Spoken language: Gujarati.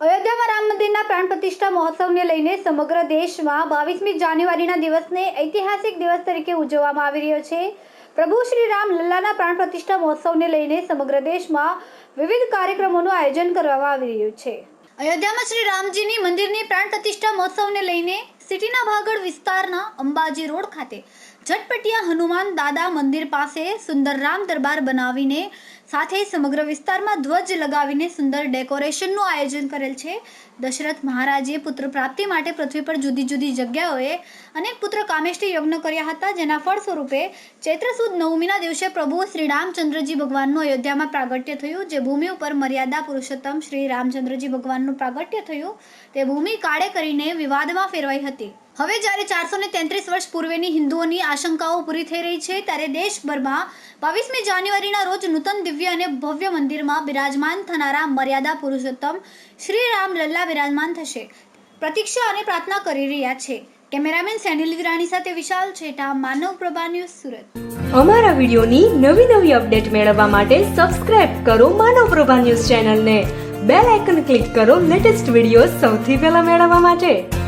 લલ્લાના પ્રાણ પ્રતિષ્ઠા મહોત્સવને લઈને સમગ્ર દેશમાં બાવીસમી જાન્યુઆરીના દિવસને ઐતિહાસિક દિવસ તરીકે ઉજવવામાં આવી રહ્યો છે. પ્રભુ શ્રી રામ લલ્લાના પ્રાણ પ્રતિષ્ઠા મહોત્સવને લઈને સમગ્ર દેશમાં વિવિધ કાર્યક્રમોનું આયોજન કરવામાં આવી રહ્યું છે. અયોધ્યામાં શ્રી રામજીની મંદિરની પ્રાણ પ્રતિષ્ઠા મહોત્સવને લઈને સિટીના ભાગળ વિસ્તારના અંબાજી રોડ ખાતે ઝટપટિયા હનુમાન દાદા મંદિર પાસે સુંદર રામ દરબાર બનાવીને સાથે સમગ્ર વિસ્તારમાં ધ્વજ લગાવીને સુંદર ડેકોરેશનનું આયોજન કરેલ છે. દશરથ મહારાજે પુત્ર પ્રાપ્તિ માટે પૃથ્વી પર જુદી જુદી જગ્યાઓએ અનેક પુત્ર કામેષ્ટી યજ્ઞ કર્યા હતા, જેના ફળ સ્વરૂપે ચૈત્ર સુદ નવમીના દિવસે પ્રભુ શ્રી રામચંદ્રજી ભગવાનનું અયોધ્યામાં પ્રાગટ્ય થયું. જે ભૂમિ ઉપર મર્યાદા પુરુષોત્તમ શ્રી રામચંદ્રજી ભગવાનનું પ્રાગટ્ય થયું. તે ભૂમિ કાળે કરીને વિવાદમાં ફેરવાઈ હતી. હવે જ્યારે ચારસો ને તેત્રીસ વર્ષ પૂર્વેની હિન્દુઓની આશંકાઓ પૂરી થઈ રહી છે, ત્યારે દેશભરમાં બાવીસમી જાન્યુઆરીના રોજ નૂતન દિવ્ય અને ભવ્ય મંદિરમાં બિરાજમાન થનારા મર્યાદા પુરુષોત્તમ શ્રી રામ લલ્લા બિરાજમાન થશે. પ્રતીક્ષા અને પ્રાર્થના કરી રહ્યા છે. કેમેરામેન સેનિલ વિરાણી સાથે વિશાલ છેટા, માનવ પ્રભા ન્યૂઝ સુરત. અમારા વિડીયોની નવી નવી અપડેટ મેળવવા માટે સબસ્ક્રાઇબ કરો માનવ પ્રભા ન્યૂઝ ચેનલને. બેલ આઇકન ક્લિક કરો લેટેસ્ટ વીડિયો સૌથી પહેલા મેળવવા માટે.